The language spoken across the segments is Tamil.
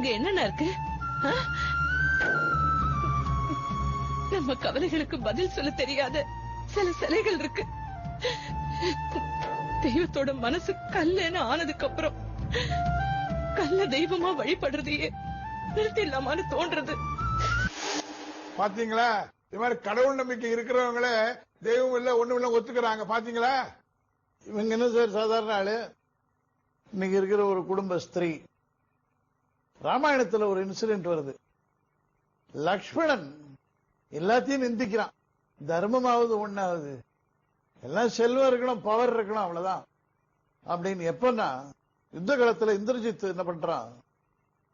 அங்க என்னென்ன இருக்கு? நம்ம கவலைகளுக்கு பதில் சொல்ல தெரியாத சில சிலைகள் இருக்கு. தெய்வத்தோட மனசு கல்லுன்னு ஆனதுக்கு அப்புறம் கல்ல தெய்வமா வழிபடுறதையே நிறுத்திடலாமான்னு தோன்றது. பாத்தீங்களா? இது மாதிரி கடவுள் நம்பிக்கை இருக்கிறவங்களே தெய்வம் இல்ல ஒண்ணும் இல்ல ஒத்துக்கிறாங்க. பாத்தீங்களா? இவங்க என்ன சார் சாதாரண ஆளு? இன்னைக்கு இருக்கிற ஒரு குடும்ப ஸ்திரீ. ராமாயணத்துல ஒரு இன்சிடென்ட் வருது. லக்ஷ்மணன் எல்லாத்தையும் நிந்திக்கிறான். தர்மமாவது ஒண்ணாவது. எல்லாம் செல்வம் இருக்கணும் பவர் இருக்கணும் அவ்வளவுதான். அப்படின்னு எப்பன்னா யுத்த காலத்துல இந்திரஜித் என்ன பண்றான்?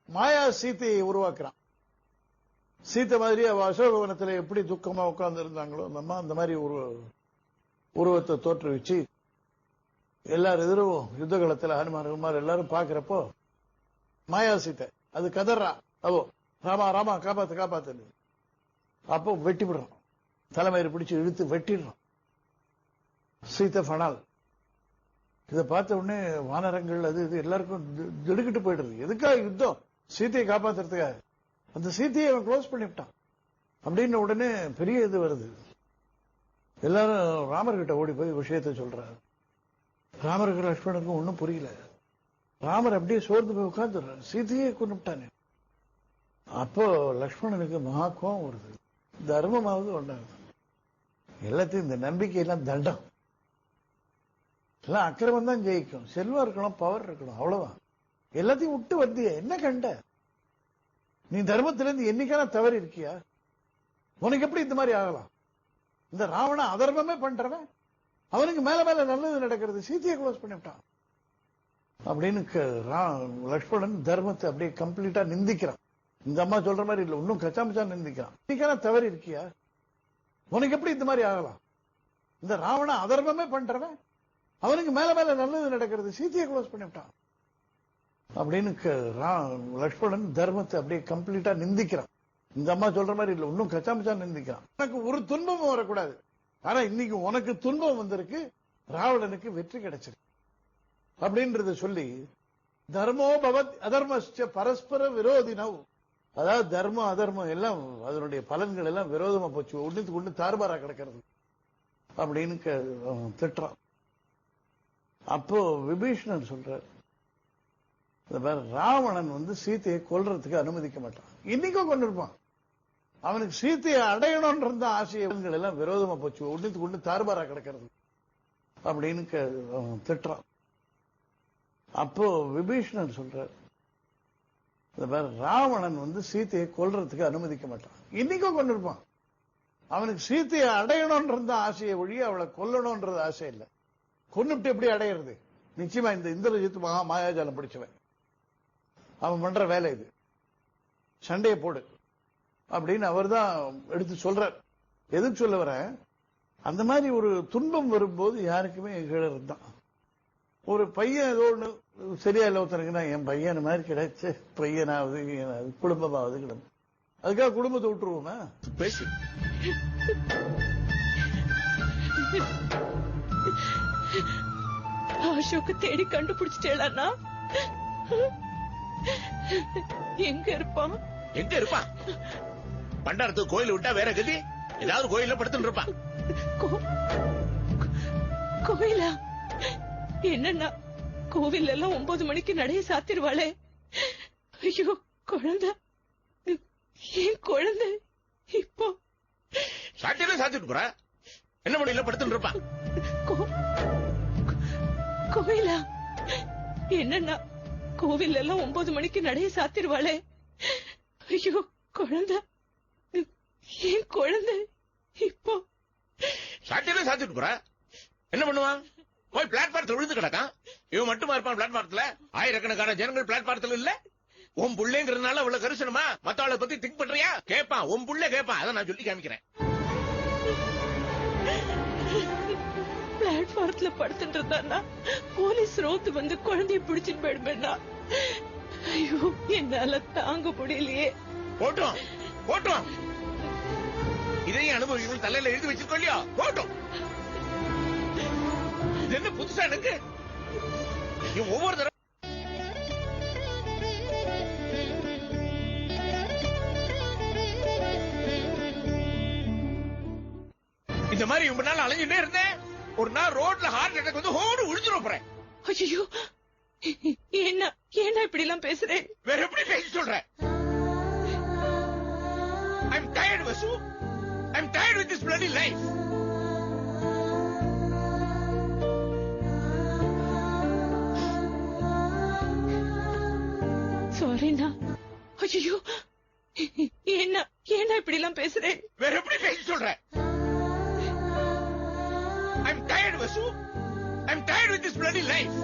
மாயா சீதையை உருவாக்குறான். சீத்தை மாதிரி அவ அசோகவனத்துல எப்படி துக்கமா உட்கார்ந்து இருந்தாங்களோ அந்த அம்மா அந்த மாதிரி ஒரு உருவத்தை தோற்றுவிச்சு எல்லாரும் எதிரும் யுத்த காலத்துல ஹனுமான் ஹனுமார் எல்லாரும் பாக்குறப்போ மாயா சீத்தை அது கதறா. அவோ ராமா ராமா காப்பாத்து காப்பாத்து அப்போ வெட்டி விடுறோம் தலைமையில பிடிச்சு இழுத்து வெட்டிடுறோம். சீத்த ஃபனால் இதை பார்த்த உடனே வானரங்கள் அது இது எல்லாருக்கும் திடுக்கிட்டு போயிடுது. எதுக்காக யுத்தம்? சீத்தையை காப்பாத்துறதுக்காக. அந்த சீத்தையை அவன் க்ளோஸ் பண்ணிவிட்டான். அப்படின்னு உடனே பெரிய இது வருது. எல்லாரும் ராமர்கிட்ட ஓடி போய் விஷயத்த சொல்றாரு. ராமருக்கு லட்சுமணனுக்கும் ஒன்றும் புரியல. ராமர் அப்படியே சோர்ந்து போய் உட்காந்துடுறாரு சீதையே கொண்டுட்டானே அப்போ லக்ஷ்மணனுக்கு மகா வருது. தர்மமாவது ஒன்றாகுது எல்லாத்தையும் இந்த நம்பிக்கையெல்லாம் தண்டம். எல்லாம் அக்கிரமம் தான் ஜெயிக்கும். செல்வம் இருக்கணும் பவர் இருக்கணும் அவ்வளவுதான். எல்லாத்தையும் விட்டு வந்திய என்ன கண்ட? நீ தர்மத்திலிருந்து என்னைக்கான தவறு இருக்கியா? உனக்கு எப்படி இந்த மாதிரி ஆகலாம்? இந்த ராவண அதர்மமே பண்றவன். அவனுக்கு மேல மேல நல்லது நடக்கிறது. சீதையை க்ளோஸ் பண்ணிவிட்டான் அப்படின்னு க- லக்ஷ்மணன் தர்மத்தை அப்படியே கம்ப்ளீட்டா நிந்திக்கிறான். இந்த அம்மா சொல்ற மாதிரி இல்ல இன்னும் கச்சாமச்சா நிந்திக்கிறான். இன்னைக்கான தவறு இருக்கியா? உனக்கு எப்படி இந்த மாதிரி ஆகலாம்? இந்த ராவண அதர்மமே பண்றவன் அவனுக்கு மேல மேல நல்லது நடக்கிறது சீத்தையை க்ளோஸ் பண்ணிவிட்டான் அப்படின்னு க- லக்ஷ்மணன் தர்மத்தை அப்படியே கம்ப்ளீட்டா நிந்திக்கிறான். இந்த அம்மா சொல்ற மாதிரி இல்ல இன்னும் கச்சாமச்சா நிந்திக்கிறான். எனக்கு ஒரு துன்பமும் வரக்கூடாது. ஆனா இன்னைக்கு உனக்கு துன்பம் வந்திருக்கு ராவணனுக்கு வெற்றி கிடைச்சிருக்கு. அப்படின்றத சொல்லி தர்மோ பவத் அதர்மஸ்ட பரஸ்பர விரோதி நவ் அதாவது தர்மம் அதர்மம் எல்லாம் அதனுடைய பலன்கள் எல்லாம் விரோதமா போச்சு. ஒண்ணுக்கு ஒண்ணு தார்பாரா கிடக்கிறது. அப்படின்னு திட்டுறான். அப்போ விபீஷணன் சொல்றார் இந்த மாதிரி ராவணன் வந்து சீதையை கொல்றதுக்கு அனுமதிக்க மாட்டான். இன்னைக்கும் கொண்டிருப்பான் அவனுக்கு சீதையை அடையணும்ன்ற இருந்த ஆசைகள் எல்லாம் விரோதமா போச்சு. ஒண்ணுக்கு ஒண்ணு தார்பாரா கிடக்கிறது. அப்படின்னு க- திட்டுறான். அப்போ விபீஷணன் சொல்றார் இந்த ராவணன் வந்து சீதையை கொல்றதுக்கு அனுமதிக்க மாட்டான். இன்னைக்கும் கொண்டிருப்பான். அவனுக்கு சீதையை அடையணும்னு ஆசையை ஒழிய அவளை கொல்லணும்ன்றது ஆசை இல்லை. கொன்னுட்டு எப்படி அடையிறது? நிச்சயமா இந்த இந்திரஜித் மகா மாயாஜாலம் பிடிச்சவன். அவன் பண்ற வேலை இது. சண்டையை போடு. அப்படின்னு அவர் தான் எடுத்து சொல்றார். எதுக்கு சொல்ல வரேன்? அந்த மாதிரி ஒரு துன்பம் வரும்போது யாருக்குமே கீழே தான் ஒரு பையன் ஏதோ ஒண்ணு சரியா இல்லை ஒருத்தனுக்குன்னா என் பையன் மாதிரி கிடைச்சு பையனாவது குடும்பமாவது கிடக்கும் அதுக்காக குடும்பத்தை விட்டுருவோமா? பேசு. அசோக்கு தேடி கண்டுபிடிச்சிட்டேனா எங்க இருப்பான்? எங்க இருப்பான்? பண்டாரத்துக்கு கோயில் விட்டா வேற கதி? ஏதாவது கோயில்ல படுத்துட்டு இருப்பான். கோ- கோவிலா என்னன்னா கோவில் எல்லாம் ஒன்பது மணிக்கு நடைய சாத்திருவாளே. ஐயோ குழந்தை. என் குழந்தை? இப்போ. சாத்தியமே சாத்திட்டு போற. என்ன முடியல? படுத்துட்டு இருப்பான் கோவிலா? என்னன்னா கோவில் எல்லாம் ஒன்பது மணிக்கு நடைய சாத்திருவாளே. ஐயோ குழந்தை. என் குழந்தை? இப்போ. சாத்தியமே சாத்திட்டு போற. என்ன பண்ணுவான் போய் பிளாட்பாரத்துல விழுந்து கிடக்கான். இவன் மட்டுமா இருப்பான் பிளாட்பாரத்துல? ஆயிரக்கணக்கான ஜனங்கள் பிளாட்பாரத்துல இல்ல. உன் புள்ளைங்கிறதுனால அவ்வளவு கரிசனமா மத்தவளை பத்தி திங்க் பண்றியா? கேப்பான். உன் புள்ள கேப்பான். அதை நான் சொல்லி காமிக்கிறேன். பிளாட்பாரத்துல படுத்துட்டு இருந்தான்னா போலீஸ் ரோத்து வந்து குழந்தைய பிடிச்சிட்டு போயிடுமேண்ணா ஐயோ என்னால தாங்க முடியலையே. போட்டோம். போட்டோம். இதையும் அனுபவிக்கணும் தலையில எழுதி வச்சிருக்கோம் இல்லையா? போட்டோம். இது என்ன புதுசா எனக்கு? ஒவ்வொரு தடவை இந்த மாதிரி ரொம்ப நாள் அலைஞ்சுட்டே இருந்தேன். ஒரு நாள் ரோட்ல ஹார்ட் அட்டாக் வந்து ஹோடு விழுந்துரும் போறேன் ஐயோ என்ன ஏன்னா இப்படி எல்லாம் பேசுறேன். வேற எப்படி பேச சொல்றேன் tired tired, Vasu. I'm tired with this bloody life. சாரிண்ணா ஐயோ என்ன ஏன்னா இப்படி எல்லாம் பேசுறேன் வேற எப்படி பேச சொல்ற I'm tired, Vasu. I'm tired with this bloody life.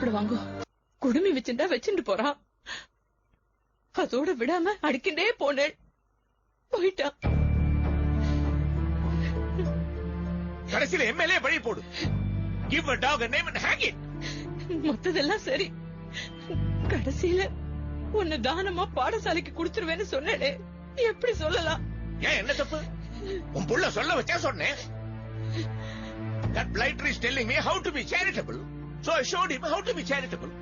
சாப்பிட வாங்கோ குடுமி வச்சுட்டா வச்சுட்டு போறான் அதோட விடாம அடிக்கிட்டே போனேன் போயிட்டான் கடைசியில எம்எல்ஏ பழி போடு. Give dog a name and hang it. மத்ததெல்லாம் சரி. கடைசியில உன்னை தானமா பாடசாலைக்கு குடுத்துருவேன்னு சொன்னேனே. எப்படி சொல்லலாம்? ஏன் என்ன தப்பு? உன் புள்ள சொல்ல வச்சா சொன்னேன். That blighter is telling me how to be charitable. So i showed him how to be charitable.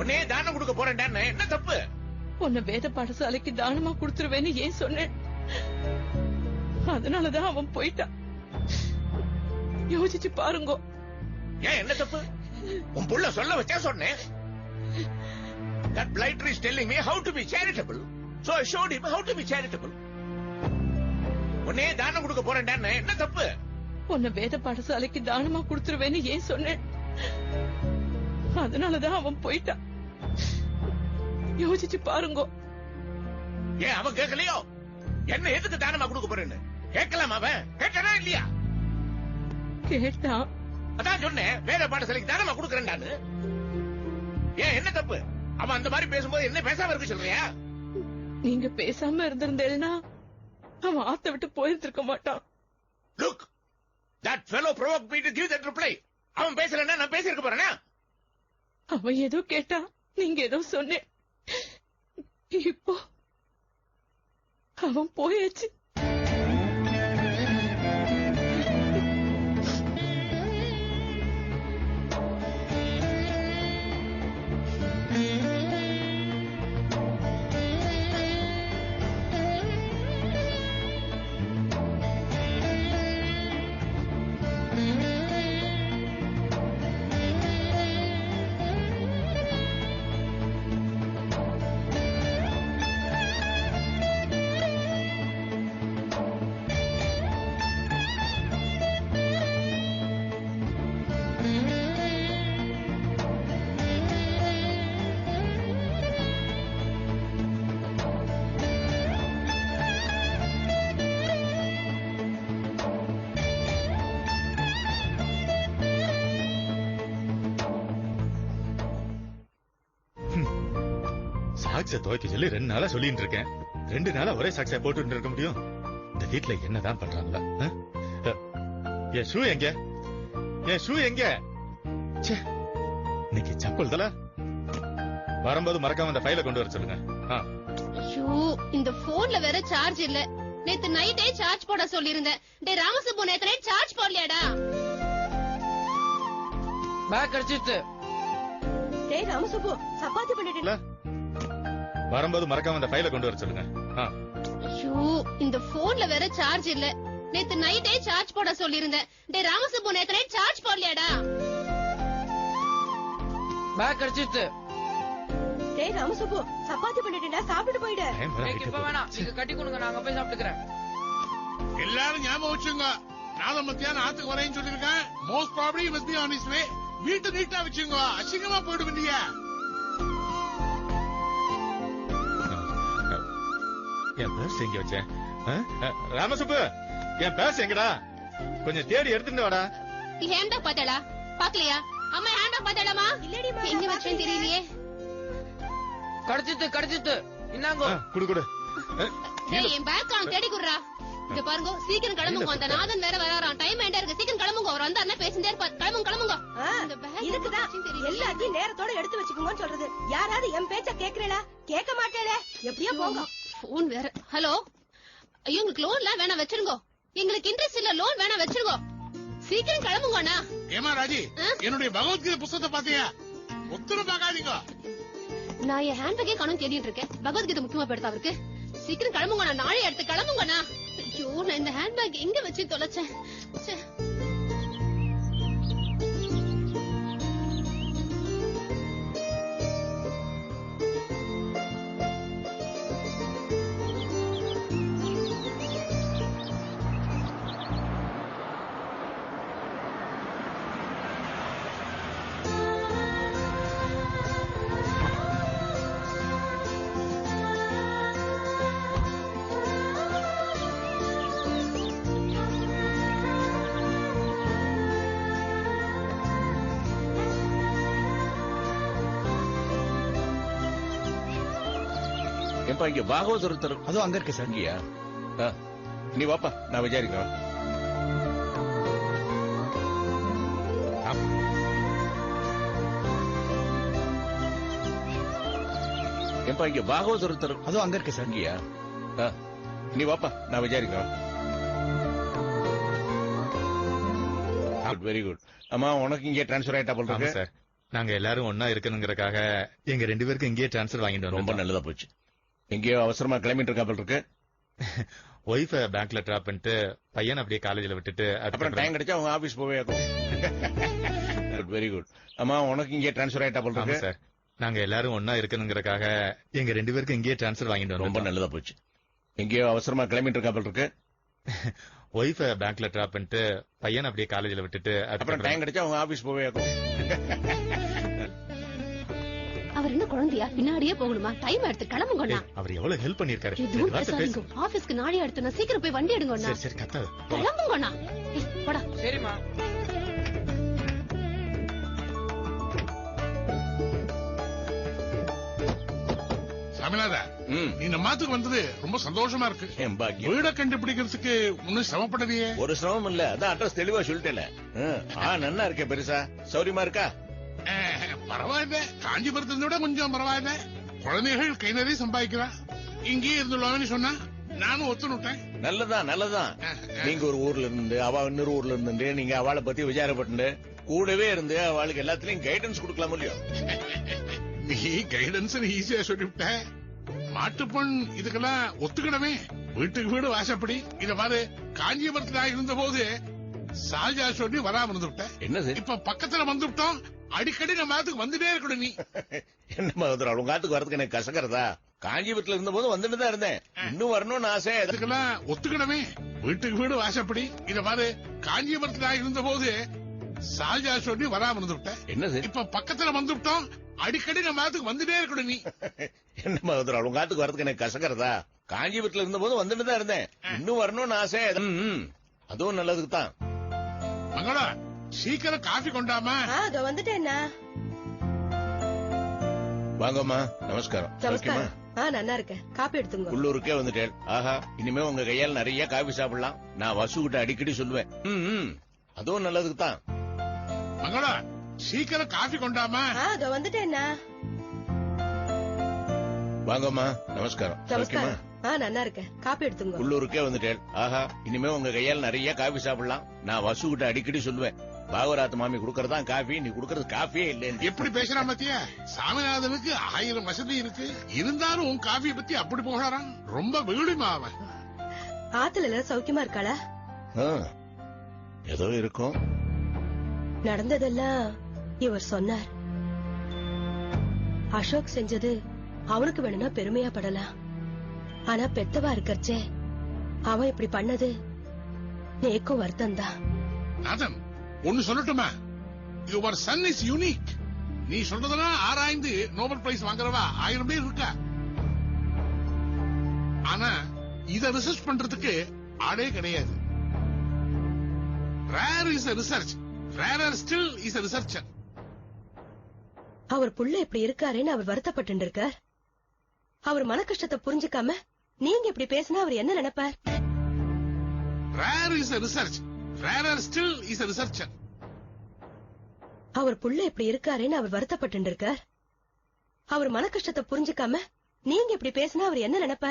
உன்னே தானம் கொடுக்க போறேன்டான்னு. என்ன தப்பு? உன்னை வேத பாடசாலைக்கு தானமா குடுத்துருவேன்னு ஏன் சொன்னேன்? அதனாலதான் அவன் போயிட்டான். யோசிச்சு பாருங்கோ. ஏன் என்ன தப்பு? உன் புள்ள சொல்ல வச்சா சொன்னேன். That blighter is telling me how to be charitable. So i showed him how to be charitable. உன்னே தானம் கொடுக்க போறேன்டான்னு. என்ன தப்பு? உன்னை வேத பாடசாலைக்கு தானமா குடுத்துருவேன்னு ஏன் சொன்னேன்? அதனாலதான் அவன் போயிட்டான். யோசிச்சு பாருங்கோ. ஏன் அவன் கேட்கலையோ? என்ன எதுக்கு தானமா கொடுக்க போறேன்னு? கேட்கலாமா அவன்? கேட்டானா இல்லையா? கேட்டான். அதான் சொன்னேன் வேற பாடசாலைக்கு தானமா கொடுக்கறேன்டான்னு ஏன் என்ன தப்பு? அவன் அந்த மாதிரி பேசும்போது என்ன பேசாம இருக்க சொல்றியா? நீங்க பேசாம இருந்திருந்தேன்னா அவன் ஆத்த விட்டு போயிருந்திருக்க மாட்டான். Look that fellow provoke me to give that reply அவன் பேசலன்னா நான் பேசியிருக்க போறேனா? அவன் ஏதோ கேட்டான் நீங்க ஏதோ சொன்னேன். இப்போ அவன் போயாச்சு. சாக்ஸ துவைக்க சொல்லி ரெண்டு நாளா சொல்லிட்டு இருக்கேன். ரெண்டு நாளா ஒரே சாக்ஸ போட்டு இருக்க முடியும். இந்த வீட்ல என்னதான் பண்றாங்களா என் ஷூ எங்க? என் ஷூ எங்க? இன்னைக்கு செப்பல் தல. வரும்போது மறக்காம அந்த ஃபைல கொண்டு வர சொல்லுங்க. ஐயோ இந்த போன்ல வேற சார்ஜ் இல்ல. நேத்து நைட்டே சார்ஜ் போட சொல்லிருந்தேன் டேய் ராமசுப்பு நேத்து நைட் சார்ஜ் போடலையாடா? பேக் அடிச்சிட்டு. டேய் ராமசுப்பு சப்பாத்தி பண்ணிட்டு இல்ல. வரும்போது மறக்காம அந்த ஃபைல கொண்டு வர சொல்லுங்க. ஆ, ஐயோ இந்த போன்ல வேற சார்ஜ் இல்ல. நேத்து நைட்டே சார்ஜ் போட சொல்லிருந்தேன் டேய் ராமசுப்பு நேத்து நைட் சார்ஜ் போடலையாடா? பேக் அடிச்சிட்டு டேய் ராமசுப்பு சப்பாத்தி பண்ணிட்டேன்டா சாப்பிட்டு போயிடு. டைம் வேற எனக்கு ஆயிட்டு இப்ப போகுது. வேணாம். நீங்க கட்டி கொடுங்க நான் அங்க போய் சாப்பிட்டுக்கிறேன். எல்லாரும் ஞாபகம் வச்சுங்க நாளை மத்தியானம் ஆத்துக்கு வரேன்னு சொல்லிருக்கேன் most probably must be on his way வீட்டு நீட்டா வச்சுங்க அசிங்கமா போயிடும் என் பர்ஸ் எங்க வச்சேன் ராமசுப்பு என் பர்ஸ் எங்கடா? கொஞ்சம் தேடி எடுத்துட்டு வாடா. ஹேண்ட் பாத்தாளா பாக்கலையா அம்மா ஹேண்ட் பாத்தாளாமா எங்க வச்சேன்னு தெரியலையே. கடிச்சிட்டு கடிச்சிட்டு. இன்னாங்கோ குடு குடு. என் பேக் அவன் தேடி குடுறா. இங்க பாருங்க சீக்கிரம் கிளம்புங்க. அந்த நாதன் வேற வராராம். டைம் ஆயிட்டா இருக்கு. சீக்கிரம் கிளம்புங்க. அவர் வந்தா என்ன பேசிட்டே இருப்பார். கிளம்புங்க கிளம்புங்க. தெரியலையே. எல்லாத்தையும் நேரத்தோட எடுத்து வச்சுக்கோங்கன்னு சொல்றது. யாராவது என் பேச்ச கேக்குறீங்களா கேட்க மாட்டேளே. எப்படியோ போங்க. போன் வேற. ஹலோ ஐயோ உங்களுக்கு லோன்லாம் வேணாம் வச்சிருங்க. எங்களுக்கு இன்ட்ரெஸ்ட் இல்ல லோன் வேணாம் வச்சிருங்க. சீக்கிரம் கிளம்புங்க அண்ணா ஏமா ராஜி? என்னுடைய பகவத்கீதை புஸ்தகத்தை பாத்தியா ஒத்துரும் பாக்காதீங்க நான் என் ஹேண்ட்பேக்கே காணும் தேடிட்டு இருக்கேன். பகவத்கீதை முக்கியமா படுத்த அவருக்கு? சீக்கிரம் கிளம்புங்க அண்ணா நாளை எடுத்து கிளம்புங்க அண்ணா ஐயோ நான் இந்த ஹேண்ட்பேக் எங்க வச்சு தொலைச்சேன்? ஏப்பா இங்க பாகவத் ஒருத்தர் அதுவும் அங்க இருக்கு சார். இங்கயா? ஆ, நீ வாப்பா நான் விசாரிக்கிறேன் ஏப்பா இங்க பாகவத் ஒருத்தர் அதுவும் அங்க இருக்கு சார். இங்கயா? ஆ, நீ வாப்பா நான் விசாரிக்கிறேன் வெரி குட் அம்மா உனக்கு இங்கே டிரான்ஸ்ஃபர் ஆயிட்டா போல ஆமா இருக்கு சார். நாங்க எல்லாரும் ஒன்னா இருக்கணுங்கிறதுக்காக எங்க ரெண்டு பேருக்கும் இங்கேயே டிரான்ஸ்ஃபர் வாங்கிட்டு ரொம்ப வந்தோம் நல்லதா போச்சு. எங்கேயோ அவசரமா கிளம்பிட்டு இருக்கா போல இருக்கு ஒய்ஃப பேங்க்ல டிராப் பண்ணிட்டு பையன் அப்படியே காலேஜ்ல விட்டுட்டு அப்புறம் டைம் கிடைச்சா உங்க ஆபீஸ் போவே வெரி குட் அம்மா உனக்கு இங்கே டிரான்ஸ்ஃபர் ஆயிட்டா போல இருக்கு. சார் நாங்க எல்லாரும் ஒன்னா இருக்கணுங்கிறதுக்காக எங்க ரெண்டு பேருக்கும் இங்கேயே டிரான்ஸ்ஃபர் வாங்கிட்டு ரொம்ப வந்தோம் நல்லதா போச்சு. எங்கேயோ அவசரமா கிளம்பிட்டு இருக்கா போல இருக்கு. ஒய்ஃப பேங்க்ல டிராப் பண்ணிட்டு பையன் அப்படியே காலேஜ்ல விட்டுட்டு அப்புறம் டைம் கிடைச்சா உங்க ஆபீஸ் போவே குழந்தையா பின்னாடியே போகணுமா? டைம் எடுத்து கிளம்புங்க அண்ணா ஏய், அவர் எவ்வளவு ஹெல்ப் பண்ணிருக்காரு எதுவும். பேசாதீங்க ஆபீஸ்க்கு நாளை எடுத்து நான் சீக்கிரம் போய் வண்டி எடுங்க அண்ணா. சரி சரி கத்தாது. கிளம்புங்க அண்ணா ஏய், போடா சரிம்மா. நீ நம்ம மாத்துக்கு வந்தது ரொம்ப சந்தோஷமா இருக்கு. என் பாக்கியம்? வீட கண்டுபிடிக்கிறதுக்கு ஒன்னும் சிரமப்படலையே ஒரு சிரமம் இல்ல. அதான் அட்ரஸ் தெளிவா சொல்லிட்டேல ஆ நன்னா இருக்கே பெருசா. சௌரியமா இருக்கா? பரவாயில்ல. காஞ்சிபுரத்தை விட கொஞ்சம் பரவாயில்ல. குழந்தைகள் கை நிறைய சம்பாதிக்கிறா. இங்கேயே இருந்துள்ளோம்னு சொன்னா நானும் ஒத்துனுட்டேன் நல்லதான் நல்லதான் நீங்க ஒரு ஊர்ல இருந்து அவ இன்னொரு ஊர்ல இருந்து நீங்க அவளை பத்தி விசாரப்பட்டு கூடவே இருந்து அவளுக்கு எல்லாத்துலயும் கைடன்ஸ் கொடுக்கலாம் இல்லையோ? நீ கைடன்ஸ் ஈஸியா சொல்லிவிட்ட. மாட்டுப்பொன் இதுக்கெல்லாம் ஒத்துக்கணுமே வீட்டுக்கு வீடு வாசப்படி. இத பாரு காஞ்சிபுரத்துல இருந்த போது சாஜா சொல்லி வராம இருந்துவிட்டேன் என்னது இப்ப பக்கத்துல வந்துவிட்டோம். அடிக்கடி நம்ம மாத்துக்கு வந்துட்டே இருக்கணும் நீ. என்ன மகதுரா உங்க காத்துக்கு வரதுக்கு எனக்கு கசக்கிறதா? காஞ்சிபுரத்துல இருந்த போது வந்துட்டு தான் இருந்தேன். இன்னும் வரணும்னு ஆசை. இதுக்கெல்லாம் ஒத்துக்கணுமே. வீட்டுக்கு வீடு வாசப்படி. இத பாரு காஞ்சிபுரத்துல இருந்த போது சாஜா சொல்லி வராம இருந்துவிட்டேன் என்னது இப்ப பக்கத்துல வந்துவிட்டோம் அடிக்கடி நம்ம மாத்துக்கு வந்துட்டே இருக்கணும் நீ. என்ன மகதுரா உங்க காத்துக்கு வரதுக்கு எனக்கு கசக்கிறதா? காஞ்சிபுரத்துல இருந்த போது வந்துட்டு தான் இருந்தேன். இன்னும் வரணும்னு ஆசை. அதுவும் நல்லதுக்கு தான் மங்களா சீக்கிரம் காஃபி கொண்டாமா. ஆ அதோ வந்துட்டேன்னா வாங்கம்மா நமஸ்காரம். சௌக்கியமா நமஸ்காரம் ஆ நல்லா இருக்கேன். காப்பி எடுத்துங்க. உள்ளூருக்கே வந்துட்டேன். ஆஹா இனிமே உங்க கையால் நிறைய காபி சாப்பிடலாம். நான் வசு கிட்ட அடிக்கடி சொல்லுவேன். ம். அதுவும் நல்லதுக்கு தான். மங்களா சீக்கிரம் காஃபி கொண்டாமா. ஆ அதோ வந்துட்டேன்னா வாங்கம்மா நமஸ்காரம். சௌக்கியமா ஆ நல்லா இருக்கேன். காப்பி எடுத்துங்க. உள்ளூருக்கே வந்துட்டேன். ஆஹா இனிமே உங்க கையால் நிறைய காபி சாப்பிடலாம். நான் வசு கிட்ட அடிக்கடி சொல்லுவேன். பாகவராத் மாமி குடுக்கறதா காஃபி நீ குடுக்கறது காஃபியே இல்லைன்னு. எப்படி பேசுறான் பாத்தியா? சாமிநாதனுக்கு ஆயிரம் வசதி இருக்கு. இருந்தாலும் உன் காஃபியை பத்தி அப்படி போகிறான் ரொம்ப வெகுளிமா அவன். ஆத்துல எல்லாரும் சௌக்கியமா இருக்காளா? ஏதோ இருக்கும். நடந்ததெல்லாம் இவர் சொன்னார். அசோக் செஞ்சது அவனுக்கு வேணும்னா பெருமையா படலாம். ஆனா பெத்தவா இருக்கறச்சே அவன் இப்படி பண்ணது நேக்கும் வருத்தம் தான் ஒன்னு சொல்லட்டுமா? Your son is unique. நீ சொல்றதெல்லாம் ஆராய்ந்து நோபல் பிரைஸ் வாங்குறவா? ஆயிரம் பேர் இருக்கா? ஆனா இத ரிசர்ச் பண்றதுக்கு ஆளே கிடையாது. Rare is research rarer still is researcher அவர் புள்ள இப்படி இருக்காருன்னு அவர் வருத்தப்பட்டு இருக்கார் அவர் மன கஷ்டத்தை புரிஞ்சுக்காம நீங்க இப்படி பேசினா அவர் என்ன நினைப்பார்? Rare is research rarer still is researcher அவர் புள்ள இப்படி இருக்காருன்னு அவர் வருத்தப்பட்டு இருக்கார். அவர் மன கஷ்டத்தை புரிஞ்சுக்காம நீங்க இப்படி பேசினா அவர் என்ன நினைப்பார்?